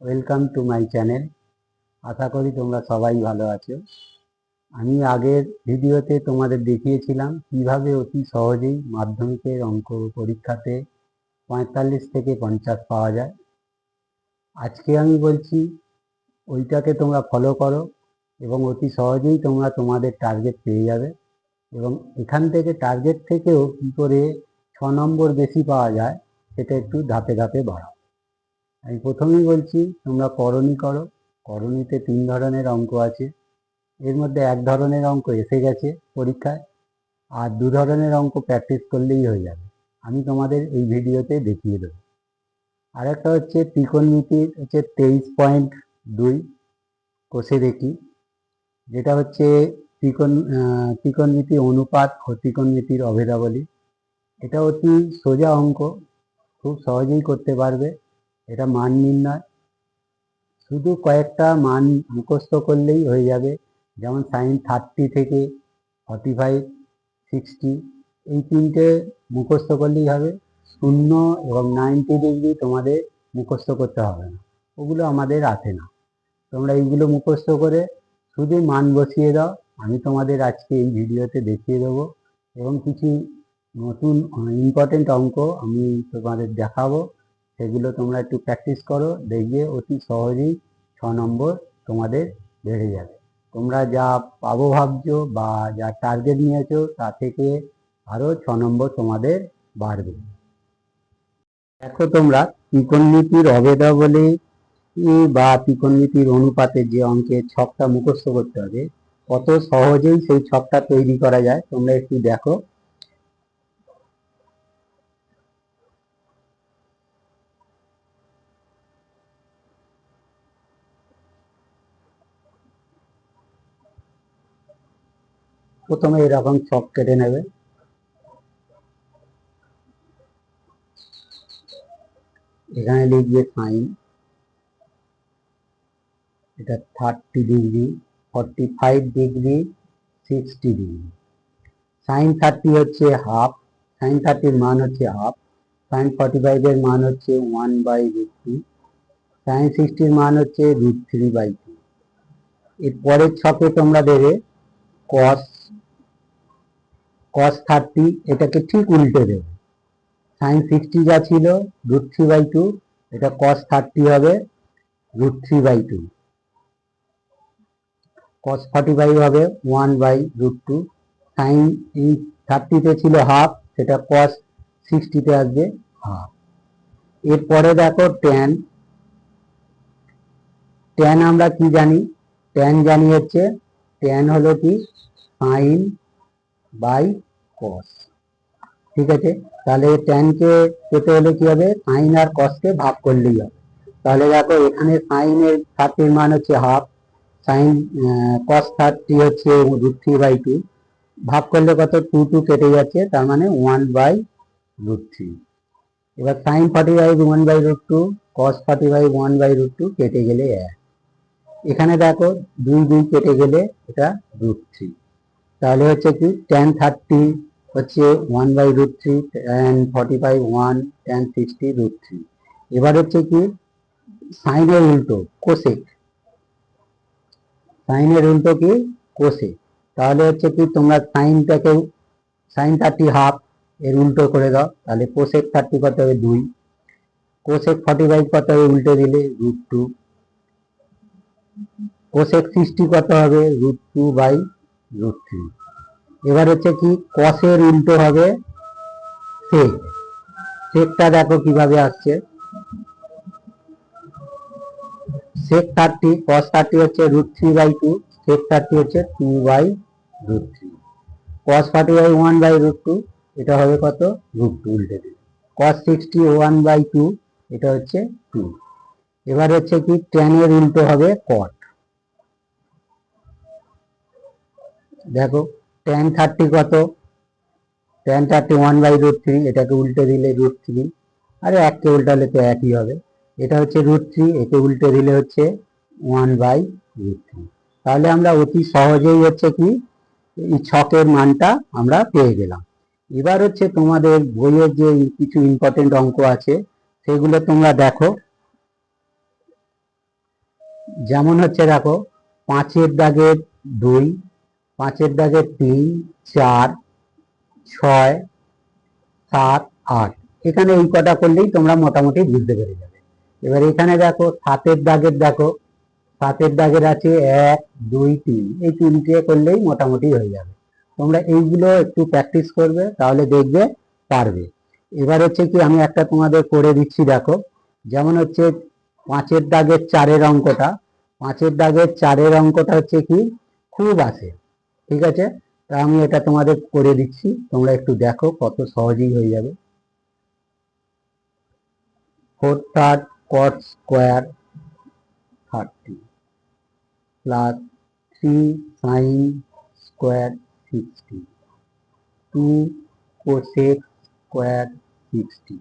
Welcome to my channel আশা করি তোমরা সবাই ভালো আছো। আমি আগের ভিডিওতে তোমাদের দেখিয়েছিলাম কীভাবে অতি সহজেই মাধ্যমিকের অঙ্ক পরীক্ষাতে পঁয়তাল্লিশ থেকে পঞ্চাশ পাওয়া যায়। আজকে আমি বলছি, ওইটাকে তোমরা ফলো করো এবং অতি সহজেই তোমরা তোমাদের টার্গেট পেয়ে যাবে এবং এখান থেকে টার্গেট থেকেও কী করে ছ নম্বর বেশি পাওয়া যায় সেটা একটু ধাপে ধাপে বাড়াও। আমি প্রথমেই বলছি, তোমরা করণী করো। করণীতে তিন ধরনের অঙ্ক আছে। এর মধ্যে এক ধরনের অঙ্ক এসে গেছে পরীক্ষায়, আর দু ধরনের অঙ্ক প্র্যাকটিস করলেই হয়ে যাবে। আমি তোমাদের এই ভিডিওতে দেখিয়ে দেবো। আর একটা হচ্ছে ত্রিকোণমিতির হচ্ছে তেইশ পয়েন্ট দুই কষে দেখি যেটা হচ্ছে ত্রিকোণ ত্রিকোণমিতি অনুপাত ও ত্রিকোণমিতির অভেদাবলী। এটা অতি সোজা অঙ্ক, খুব সহজেই করতে পারবে। এটা মান নির্ণয় শুধু কয়েকটা মান মুখস্থ করলেই হয়ে যাবে। যেমন সাইন থার্টি থেকে ফর্টি ফাইভ সিক্সটি এই তিনটে মুখস্থ করলেই হবে। শূন্য এবং নাইনটি ডিগ্রি তোমাদের মুখস্থ করতে হবে না। ওগুলো আমাদের আসে না। তোমরা এইগুলো মুখস্থ করে শুধু মান বসিয়ে দাও। আমি তোমাদের আজকে এই ভিডিওতে দেখিয়ে দেবো। এবং কিছু নতুন ইম্পর্টেন্ট অঙ্ক আমি তোমাদের দেখাবো। সেগুলো তোমরা একটু প্র্যাকটিস করো দেখবে অতি সহজেই ছ নম্বর তোমাদের বেড়ে যাবে। তোমরা যা পাবো ভাবছ বা যা টার্গেট নিয়েছো তা থেকে আরও ছ নম্বর তোমাদের বাড়বে। দেখো তোমরা, ত্রিকোণমিতির অভেদাবলী বা ত্রিকোণমিতির অনুপাতে যে অঙ্কের ছকটা মুখস্থ করতে হবে, কত সহজেই সেই ছকটা তৈরি করা যায় তোমরা একটু দেখো। প্রথমে এরকম চক কেটে নেবে। এখানে লিখবে সাইন। এটা thirty degree, forty five degree, sixty degree. Sine thirty হচ্ছে হাফ, সাইন থার্টির মান হচ্ছে হাফ, সাইন ফর্টি ফাইভের মান হচ্ছে one by root two, sine সিক্সটির মান হচ্ছে রুট থ্রি বাই টু। এর পরের ছকে তোমরা দেবে কস কস থার্টি এটাকে ঠিক উল্টে দেবে। সাইন সিক্সটি যা ছিল রুট থ্রি বাই টু এটা কস থার্টি হবে root three by two cos forty five হবে one by root two sine এই থার্টিতে ছিল হাফ সেটা কস সিক্সটিতে আসবে হাফ এরপরে দেখো ট্যান ট্যান আমরা কি জানি? ট্যান জানি হচ্ছে ট্যান হলো কি? সাইন বাই কস ঠিক আছে? তাহলে ট্যানকে পেতে হলে কি হবে? সাইন আর কসকে ভাগ করলেই হবে। তাহলে দেখো, এখানে সাইনের থার্টির মান হচ্ছে হাফ সাইন কস থার্টি হচ্ছে রুট থ্রি বাই টু ভাগ করলে কত? টু টু কেটে যাচ্ছে, তার মানে ওয়ান বাই রুট থ্রি এবার sine forty five one by root two cos forty five one by root two কেটে গেলে এক। এখানে দেখো, দুই দুই কেটে গেলে এটা রুট থ্রি তাহলে হচ্ছে কি টেন থার্টি হচ্ছে one by root three tan forty five one tan sixty root three এবার হচ্ছে কি সাইনের উল্টো কোসেক সাইনের উল্টো কি কোসেক তাহলে হচ্ছে কি তোমরা সাইনটাকে, সাইন থার্টি হাফ এর উল্টো করে দাও, তাহলে কোসেক থার্টি কত হবে দুই। কোসেক ফর্টি ফাইভ কত হবে উল্টে দিলে রুট টু কোসেক সিক্সটি কত হবে root two by root three এবার হচ্ছে কি কসের উল্টো হবে সেক সেকটা দেখো কীভাবে আসছে। সেক থার্টি কস থার্টি হচ্ছে root three by two sec thirty হচ্ছে two by root three cos forty by one by root two এটা হবে কত? রুট টু উল্টে দিলে। Cos sixty one by two এটা হচ্ছে টু এবার হচ্ছে কি টেনের উল্টো হবে কট দেখো টেন থার্টি কত? Tan thirty one by root three এটাকে উল্টে দিলে রুট থ্রি আরে এককে উল্টালে তো একই হবে। এটা হচ্ছে রুট থ্রি একে উল্টে দিলে হচ্ছে ওয়ান বাই রুট থ্রি তাহলে আমরা অতি সহজেই হচ্ছে কি ছকের মানটা আমরা পেয়ে গেলাম। এবার হচ্ছে তোমাদের বইয়ের যে কিছু ইম্পর্টেন্ট অঙ্ক আছে, সেগুলো তোমরা দেখো। যেমন হচ্ছে দেখো, পাঁচের দাগের দুই পাঁচের দাগের তিন, চার, ছয়, সাত, আট। এখানে এই কটা করলেই তোমরা মোটামুটি বুঝতে পেরে যাবে। এবার এখানে দেখো, সাতের দাগের দেখো, সাতের দাগের আছে এক, দুই, তিন। এই তিনটে করলেই মোটামুটি হয়ে যাবে। তোমরা এইগুলো একটু প্র্যাকটিস করবে, তাহলে দেখবে পারবে। এবার হচ্ছে কি, আমি একটা তোমাদের করে দিচ্ছি, দেখো। যেমন হচ্ছে, পাঁচের দাগের চারের অঙ্কটা। পাঁচের দাগের চারের অঙ্কটা হচ্ছে কি, খুব আসে। ঠিক আছে? তা আমি এটা তোমাদের করে দিচ্ছি। তোমরা একটু দেখো কত সহজেই হয়ে যাবে। Four third cot square thirty plus three sine square sixty two cosec square sixty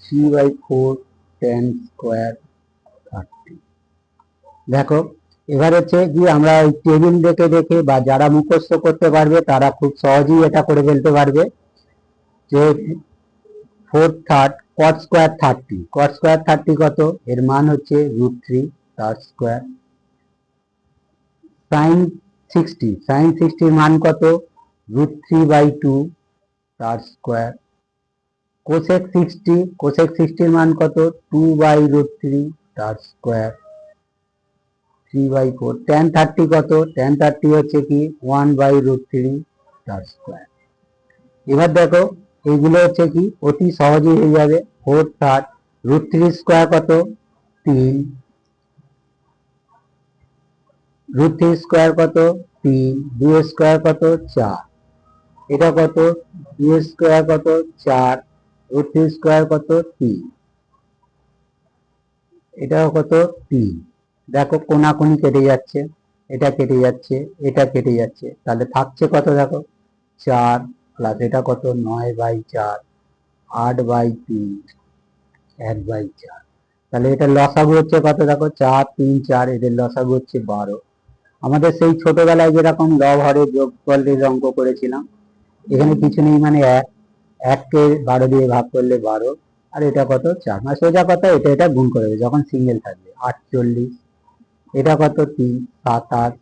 three by four tan square দেখো, এবার হচ্ছে কি আমরা ওই টেবিল দেখে দেখে বা যারা মুখস্থ করতে পারবে, তারা খুব সহজেই এটা করে ফেলতে পারবে। যে four third cot square thirty cot square thirty কত? এর মান হচ্ছে রুট থ্রি তার স্কোয়ার সাইন সিক্সটি সাইন সিক্সটির মান কত? রুট থ্রি বাই টু তার স্কোয়ার কোসেক সিক্সটি কোসেক সিক্সটির মান কত? টু বাই রুট থ্রি তার square three by four tan thirty কত? টেন থার্টি হচ্ছে কি ওয়ান বাই রুট থ্রি তার স্কোয়ার এবার দেখো এইগুলো হচ্ছে কি অতি সহজেই হয়ে যাবে। Four third root three square কত? তিন। রুট থ্রি স্কোয়ার কত? তিন। দুই স্কোয়ার কত? চার। এটা কত? দুই স্কোয়ার কত? চার। রুট থ্রি স্কোয়ার কত? তিন। এটাও কত? তিন। দেখো কোনাকুনি কেটে যাচ্ছে, এটা কেটে যাচ্ছে, এটা কেটে যাচ্ছে। তাহলে থাকছে কত দেখো? চার প্লাস এটা কত? নয় বাই চার, আট বাই তিন, এক বাই চার। তাহলে এটা লসাগু হচ্ছে কত দেখো? চার, তিন, চার, এদের লসাগু হচ্ছে বারো। আমাদের সেই ছোটবেলায় যেরকম লব হরে যোগ করলে অঙ্ক করেছিলাম, এখানে কিছু নেই মানে এক, এককে বারো দিয়ে ভাগ করলে বারো, আর এটা কত? চার। মানে সোজা কথা, এটা এটা গুণ করে দেবে, যখন সিঙ্গেল থাকবে। আটচল্লিশ এটা কত তিন? সাতাশ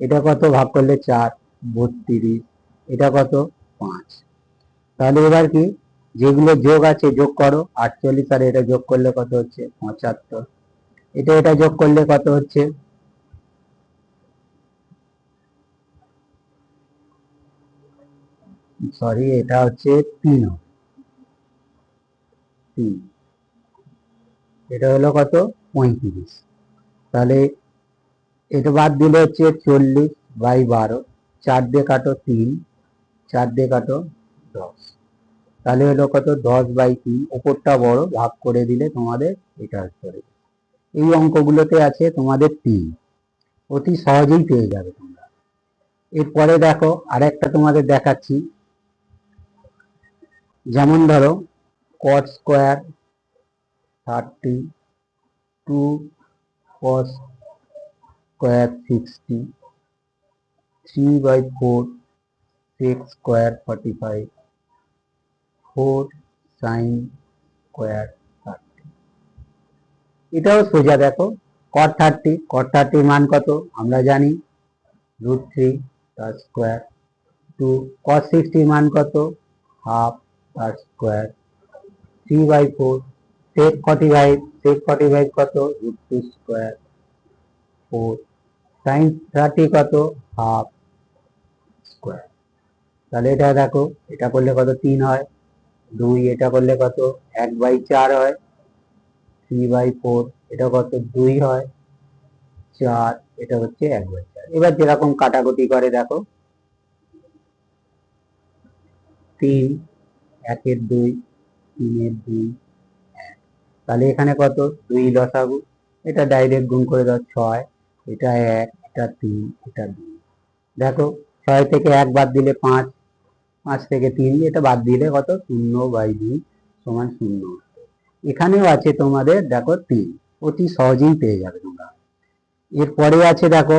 এটা কত? ভাগ করলে চার, বত্রিশ। এটা কত? পাঁচ। তাহলে এবার কি? যেগুলো যোগ আছে যোগ করো, আটচল্লিশ, আর এটা যোগ করলে কত হচ্ছে? পঁচাত্তর। এটা এটা যোগ করলে কত হচ্ছে? সরি, এটা হচ্ছে তিন। তিন। এটা হলো কত? পঁয়ত্রিশ। তাহলে এটা বাদ দিলে হচ্ছে চল্লিশ বাই বারো, চার দিয়ে কাটো তিন, চার দিয়ে কাটো দশ। তাহলে হলো কত? দশ বাই তিন। ওপরটা বড়, ভাগ করে দিলে তোমাদের এটা করে এই অঙ্কগুলোতে আছে তোমাদের তিন। অতি সহজেই পেয়ে যাবে তোমরা। এরপরে দেখো, আরেকটা তোমাদের দেখাচ্ছি। যেমন ধরো cot square thirty two square sixty three by four six square forty five four sine square thirty এটাও সোজা দেখো কট থার্টি কট থার্টির মান কত? আমরা জানি রুট থ্রি তার স্কোয়ার টু কস সিক্সটির মান কত? হাফ তার square three by four five sec forty five কত? Root two square four. Sine thirty কত? Half square. তাহলে এটা দেখো, এটা করলে কত? তিন হয়। দুই, এটা করলে কত? এক বাই চার হয়। থ্রি বাই ফোর, এটা কত? দুই হয়। চার, এটা হচ্ছে এক বাই চার। এবার যেরকম কাটাকুটি করে, দেখো। তিন, একের দুই, তিনের দুই তাহলে এখানে কত? দুই লসাগু এটা ডাইরেক্ট গুণ করে দাও ছয়। এটা এক, এটা তিন, এটা দুই। দেখো, ছয় থেকে এক বাদ দিলে পাঁচ পাঁচ থেকে তিন, এটা বাদ দিলে কত? শূন্য বাই দুই সমান শূন্য। এখানেও আছে তোমাদের, দেখো, তিন। অতি সহজেই পেয়ে যাবে তোমরা। এরপরে আছে, দেখো,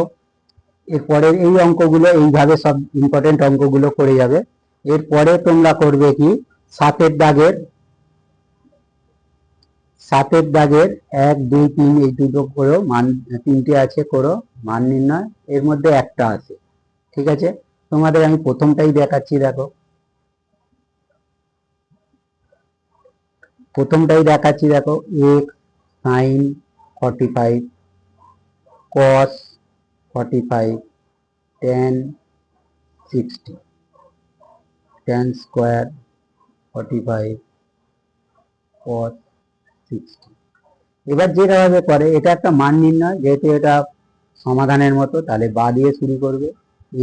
এরপরে এই অঙ্কগুলো এইভাবে সব ইম্পর্টেন্ট অঙ্কগুলো করে যাবে। এরপরে তোমরা করবে কি? সাতের দাগের সাতের দাগের এক, দুই, তিন, এই দুটো করো মান, তিনটে আছে করো, মান নির্ণয়। এর মধ্যে একটা আছে। ঠিক আছে? তোমাদের আমি প্রথমটাই দেখাচ্ছি, দেখো। প্রথমটাই দেখাচ্ছি, দেখো। এক, sine forty five cos forty five tan, sixty. Tan square forty five cos sixty এবার যেভাবে করে, এটা একটা মান নির্ণয়, যেহেতু এটা সমাধানের মতো, তাহলে বা দিয়ে শুরু করবে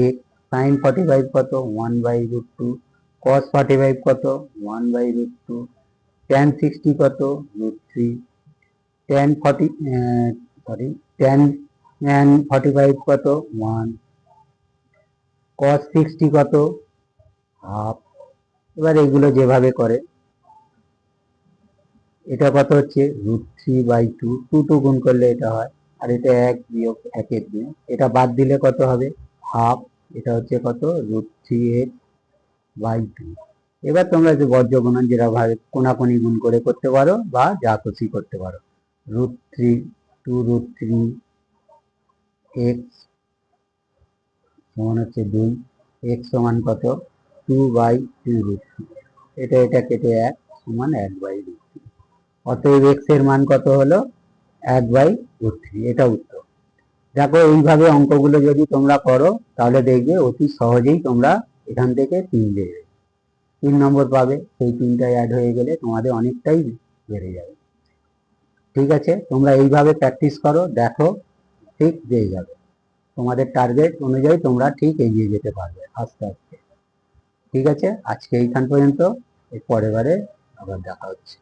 এক সাইন ফর্টি ফাইভ কত one by root two cos forty five কত one by root two tan sixty কত root three tan forty sorry tan tan forty five কত ওয়ান কস সিক্সটি কত হাফ এবার এগুলো যেভাবে করে এটা কত হচ্ছে? Root three by two two two গুণ করলে এটা হয়। আর এটা এক বিয়োগ একের দুই। এটা বাদ দিলে কত হবে? হাফ এটা হচ্ছে কত? Root three X by two এবার তোমরা যে বর্জ্য গুণন যেভাবে কোনাকুনি গুণ করে করতে পারো বা যা খুশি করতে পারো। Root three two root three X সমান হচ্ছে দুই। এক্স সমান কত? Two by two root three এটা এটা কেটে এক সমান এক বাই থ্রি অতএব এক্সের মান কত হলো? এক বাই রুট থ্রি এটা উত্তর। দেখো, এইভাবে অঙ্কগুলো যদি তোমরা করো, তাহলে দেখবে অতি সহজেই তোমরা এখান থেকে তিন দেবে তিন নম্বর পাবে। সেই তিনটা অ্যাড হয়ে গেলে তোমাদের অনেকটাই বেড়ে যাবে। ঠিক আছে? তোমরা এইভাবে প্র্যাকটিস করো, দেখো ঠিক পেয়ে যাবে। তোমাদের টার্গেট অনুযায়ী তোমরা ঠিক এগিয়ে যেতে পারবে আস্তে আস্তে। ঠিক আছে? আজকে এইখান পর্যন্ত। এর পরের বারে আবার দেখা হচ্ছে।